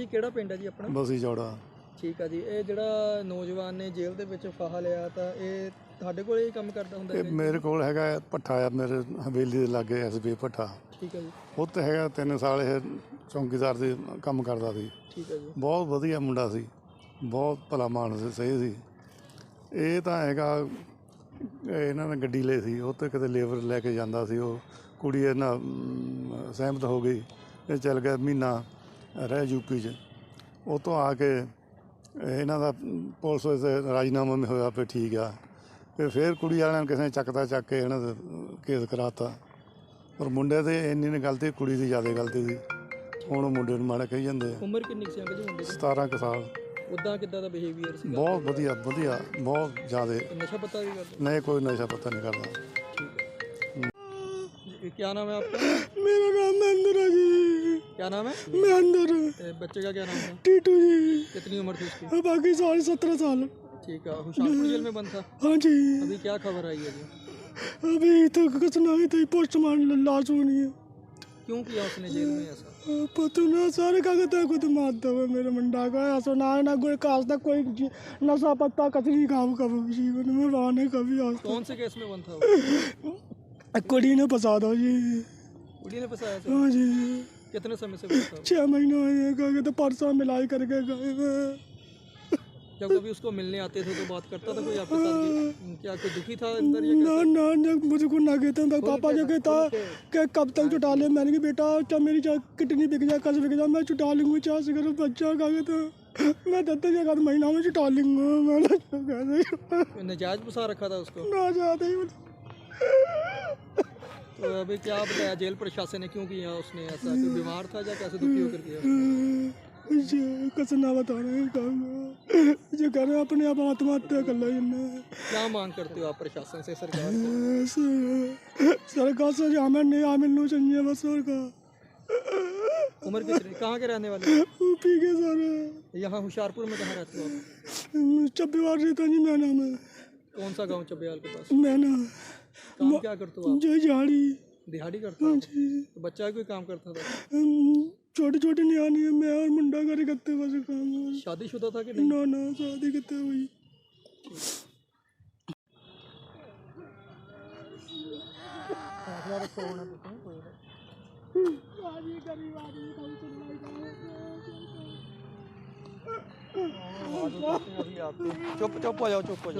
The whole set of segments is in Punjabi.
ਜੀ ਕਿਹੜਾ ਪਿੰਡ ਹੈ ਜੀ ਆਪਣਾ? ਬਸੀ ਜੋੜਾ ਠੀਕ ਆ ਜੀ ਇਹ ਜਿਹੜਾ ਨੌਜਵਾਨ ਨੇ ਜੇਲ੍ਹ ਦੇ ਵਿੱਚ ਫਾਹਾ ਲਿਆ ਤਾਂ ਇਹ ਤੁਹਾਡੇ ਕੋਲੇ ਹੀ ਕੰਮ ਕਰਦਾ ਹੁੰਦਾ ਇਹ ਮੇਰੇ ਕੋਲ ਹੈਗਾ ਹੈ ਭੱਠਾ ਆ ਮੇਰੇ ਹਵੇਲੀ ਦੇ ਲਾਗੇ ਐਸਬੀ ਭੱਠਾ। ਠੀਕ ਹੈ ਜੀ। ਉੱਥੇ ਹੈਗਾ 3 ਸਾਲ ਇਹ ਚੌਂਕੀਦਾਰ ਦੇ ਕੰਮ ਕਰਦਾ ਸੀ। ਠੀਕ ਹੈ ਜੀ। ਬਹੁਤ ਵਧੀਆ ਮੁੰਡਾ ਸੀ। ਬਹੁਤ ਭਲਾ ਮਾਨਸ ਸੀ ਸਹੀ ਸੀ। ਇਹ ਤਾਂ ਹੈਗਾ ਇਹ ਇਹਨਾਂ ਨੇ ਗੱਡੀ ਲਈ ਸੀ। ਉਹ ਤੇ ਕਿਤੇ ਲੇਬਰ ਲੈ ਕੇ ਜਾਂਦਾ ਸੀ। ਉਹ ਕੁੜੀ ਇਹਨਾਂ ਅਮ, ਸਹਿਮਤ ਹੋ ਗਈ। ਇਹ ਚੱਲ ਗਿਆ ਮਹੀਨਾ। ਰਹਿ ਯੂਪੀ 'ਚ। ਤੋਂ ਆ ਕੇ ਇਹਨਾਂ ਦਾ ਪੁਲਿਸ ਦੇ ਰਾਜਨਾਮਾ ਮੇ ਹੋਇਆ ਪੇ ਠੀਕ ਆ। ਫਿਰ ਫੇਰ ਕੁੜੀ ਵਾਲਿਆਂ ਨੇ ਕਿਸੇ ਨੇ ਚੱਕਦਾ ਚੱਕ ਕੇ ਇਹਨਾਂ ਦਾ ਕੇਸ ਕਰਾਤਾ। ਪਰ ਮੁੰਡੇ ਤੇ ਇੰਨੀ ਨੇ ਗਲਤੀ ਕੁੜੀ ਦੀ ਜ਼ਿਆਦਾ ਗਲਤੀ ਸੀ। ਹੁਣ ਉਹ ਮੁੰਡੇ ਨੂੰ ਮਾੜਾ ਕਹੀ ਜਾਂਦੇ ਆ। ਉਮਰ ਕਿੰਨੀ ਕੁ ਸੀ? ਅੰਕਲ ਜੀ 17 ਸਾਲ। ਉਦਾਂ ਕਿੱਦਾਂ ਦਾ ਬਿਹੇਵੀਅਰ ਸੀਗਾ? ਬਹੁਤ ਵਧੀਆ ਵਧੀਆ ਬਹੁਤ ਜ਼ਿਆਦਾ। ਨਸ਼ਾ ਪਤਾ ਵੀ ਕਰਦੇ? ਨਹੀਂ ਕੋਈ ਨਸ਼ਾ ਪਤਾ ਨਹੀਂ ਕਰਦਾ। ਠੀਕ ਹੈ। ਕੀ ਨਾਮ ਹੈ ਆਪਕਾ? ਮੇਰਾ ਨਾਮ ਮਹਿੰਦਰ ਜੀ। کیا نام ہے؟ مہندر بچے کا کیا نام ہے؟ ٹیٹو جی۔ کتنی عمر تھی اس کی؟ باقی سال سترہ سال۔ ٹھیک ہے ہوشیارپور جیل میں بند تھا۔ ہاں جی۔ ابھی کیا خبر آئی ہے جی؟ ابھی تک سنائی تھی پوسٹ مارٹم لاش ہونی ہے۔ کیوں کیا اس نے جیل میں ایسا؟ پتہ نہ سارے کا کہتا ہے خود مانتا ہوا میرے منڈا کا ایسا نہ نہ کوئی کاس نہ کوئی جی- نشا پتا کتنی کام کا جیون میں وہاں نے کبھی آج کون سے کیس میں بند تھا کڑی نے پسا دو جی۔ کڑی نے پسایا ہاں جی۔ کتنے سمے سے چھ مہینے ہوئے گئے تو پرسوں ملائی کر کے گئے جب کبھی اس کو ملنے آتے تھے تو بات کرتا تھا کوئی آپ کے ساتھ کیا کوئی دکھی تھا اندر یا مجھے کو نہ کہتے ہیں پاپا جو کہتا کہ کب تک چھٹا لے؟ میں نے کہا بیٹا چاہ میری چاہ کٹنی بک جائے کس بک جائے میں چٹا لوں گی چاہ سکر بچہ کہا کہتا میں دتے جگہ مہینہ میں چھٹا لوں گا میں نے نجاز بسا رکھا تھا اس کو؟ نہ ہی ابھی کیا بتایا جیل پرشاسن نے کیوں کیا اس نے ایسا بیمار تھا یا کیسے دکھی ہو کر کیا مجھے کچھ نہ بتانا ہی کام مجھے کہہ رہے اپنے آپ آتم ہتیا کر لیں کیا مانگ کرتے ہو آپ پرشاسن سے سرکار سے سرکار سے عامر نہیں عامر نو چاہیے بس اور کا عمر کتنی کہاں کے رہنے والے اوپی کے سارے یہاں ہوشیارپور میں کہاں رہتے ہو آپ چبیوار ریتا جی میں نام ہے کون سا گاؤں چبیال کے پاس میں نام गांव चब्बियाल के पास मैं ना काम क्या करते हो आप जो झाड़ी दिहाड़ी करते हो आप? जी तो बच्चा कोई काम करता था छोटी छोटी नियानी है मैं और मुंडा करे करते बस काम शादीशुदा था कि नहीं ना ना शादी करते हुई चुप चुप हो जाओ चुप हो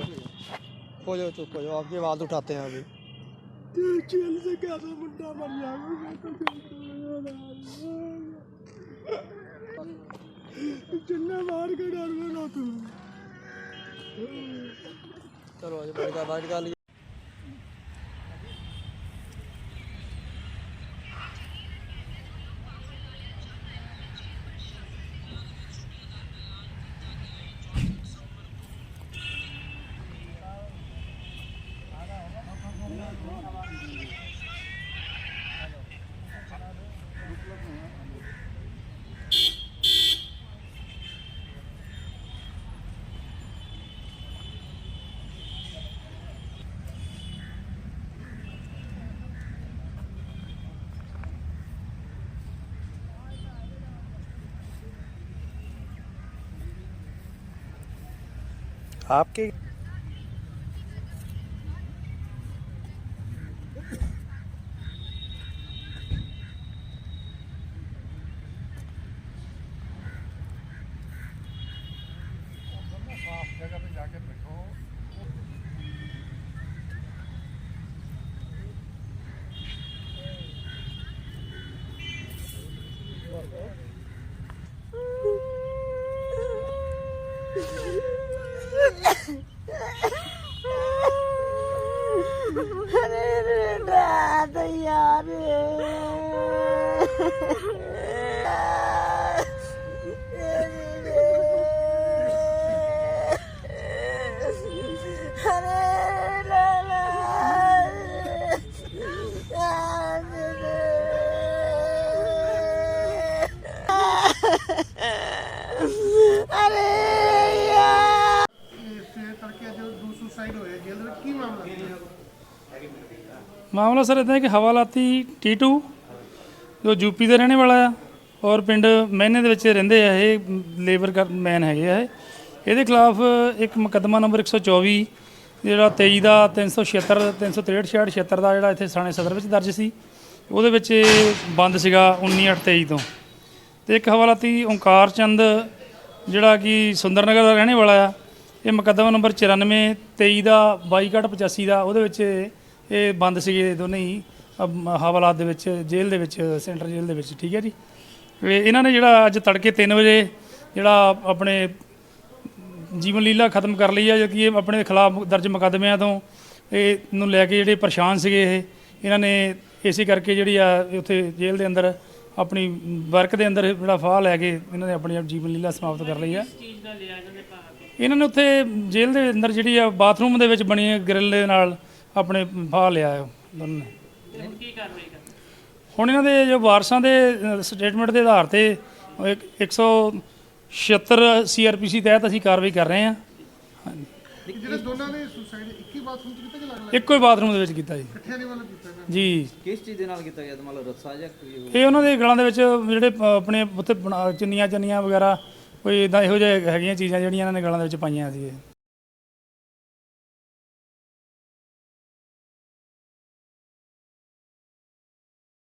जाओ हो जाओ चुप हो जाओ आपकी आवाज़ उठाते हैं अभी जेल से कैसे मुंडा मर जाएगा मैं तो जिन्ना मार के डर में ना तू चलो आज बैठ का आपके ਮਾਮਲਾ ਸਰ ਇਦਾਂ ਹੈ ਕਿ ਹਵਾਲਾਤੀ ਟੀਟੂ ਜੋ ਯੂਪੀ ਦਾ ਰਹਿਣੇ ਵਾਲਾ ਆ ਔਰ ਪਿੰਡ ਮਹਿਨੇ ਦੇ ਵਿੱਚ ਰਹਿੰਦੇ ਆ, ਇਹ ਲੇਬਰ ਕਰ ਮੈਨ ਹੈਗੇ ਆ ਇਹ। ਇਹਦੇ ਖਿਲਾਫ ਇੱਕ ਮੁਕੱਦਮਾ ਨੰਬਰ 124 ਜਿਹੜਾ 23 ਦਾ 376 363 76 ਦਾ ਜਿਹੜਾ ਇੱਥੇ ਥਾਣੇ ਸਦਰ ਵਿੱਚ ਦਰਜ ਸੀ, ਉਹਦੇ ਵਿੱਚ ਇਹ ਬੰਦ ਸੀਗਾ 19823 ਤੋਂ। ਤੇ ਇੱਕ ਹਵਾਲਾਤੀ ਓਂਕਾਰ ਚੰਦ, ਜਿਹੜਾ ਕਿ ਸੁੰਦਰਨਗਰ ਦਾ ਰਹਿਣੇ ਵਾਲਾ ਆ, ਇਹ ਮੁਕੱਦਮਾ ਨੰਬਰ 94 23 ਦਾ 2285 ਦਾ, ਉਹਦੇ ਵਿੱਚ ਇਹ ਬੰਦ ਸੀਗੇ ਦੋਨੇ ਹੀ। ਹਵਾਲਾਤ ਦੇ ਵਿੱਚ ਜੇਲ੍ਹ ਦੇ ਵਿੱਚ ਸੈਂਟਰ ਜੇਲ੍ਹ ਦੇ ਵਿੱਚ ਠੀਕ ਹੈ ਜੀ? ਇਹ ਇਹਨਾਂ ਨੇ ਜਿਹੜਾ ਅੱਜ ਤੜਕੇ 3 ਵਜੇ ਜਿਹੜਾ ਆਪਣੇ ਜੀਵਨ ਲੀਲਾ ਖਤਮ ਕਰ ਲਈ ਆ ਜੋ ਕਿ ਇਹ ਆਪਣੇ ਖਿਲਾਫ ਦਰਜ ਮੁਕੱਦਮਿਆਂ ਤੋਂ ਇਹ ਨੂੰ ਲੈ ਕੇ ਜਿਹੜੇ ਪਰੇਸ਼ਾਨ ਸੀਗੇ ਇਹ ਇਹਨਾਂ ਨੇ ਇਸੇ ਕਰਕੇ ਜਿਹੜੀ ਆ ਉੱਥੇ ਜੇਲ੍ਹ ਦੇ ਅੰਦਰ ਆਪਣੀ ਵਰਕ ਦੇ ਅੰਦਰ ਜਿਹੜਾ ਫਾਹ ਲੈ ਕੇ ਇਹਨਾਂ ਨੇ ਆਪਣੀ ਜੀਵਨ ਲੀਲਾ ਸਮਾਪਤ ਕਰ ਲਈ ਆ। ਇਹਨਾਂ ਨੇ ਉੱਥੇ ਜੇਲ੍ਹ ਦੇ ਅੰਦਰ ਜਿਹੜੀ ਆ ਬਾਥਰੂਮ ਦੇ ਵਿੱਚ ਬਣੀ ਗ੍ਰਿਲ ਦੇ ਨਾਲ ਆਪਣੇ ਫਾਹ ਲਿਆ ਦੋਨਾਂ ਨੇ। ਹੁਣ ਇਹਨਾਂ ਦੇ ਜੋ ਵਾਰਸਾਂ ਦੇ ਸਟੇਟਮੈਂਟ ਦੇ ਆਧਾਰ ਤੇ ਇੱਕ- 176 ਸੀਆਰਪੀਸੀ ਤਹਿਤ ਅਸੀਂ ਕਾਰਵਾਈ ਕਰ ਰਹੇ ਹਾਂ। ਜਿਹੜੇ ਦੋਨਾਂ ਨੇ ਸੁਸਾਈਡ ਇੱਕ ਹੀ ਬਾਥਰੂਮ ਚ ਕੀਤਾ ਕਿ ਅਲੱਗ ਇੱਕੋ ਹੀ ਬਾਥਰੂਮ ਦੇ ਵਿੱਚ ਕੀਤਾ ਜੀ। ਇਕੱਠਿਆਂ ਨੇ ਵੱਲੋਂ ਕੀਤਾ ਇਹਨਾਂ ਜੀ। ਕਿਸ ਚੀਜ਼ ਦੇ ਨਾਲ ਕੀਤਾ ਗਿਆ? ਮਤਲਬ ਰੱਸਾ ਜਾਂ ਕੋਈ ਇਹ ਉਹਨਾਂ ਦੇ ਗਲਾਂ ਦੇ ਵਿੱਚ ਜਿਹੜੇ ਆਪਣੇ ਉੱਥੇ ਬਣਾ- ਚੁੰਨੀਆਂ ਚੰਨੀਆਂ ਵਗੈਰਾ ਕੋਈ ਇਦਾਂ ਇਹੋ ਜਿਹੇ ਹੈਗੀਆਂ ਚੀਜ਼ਾਂ ਜਿਹੜੀਆਂ ਇਹਨਾਂ ਨੇ ਗਲਾਂ ਦੇ ਵਿੱਚ ਪਾਈਆਂ ਸੀ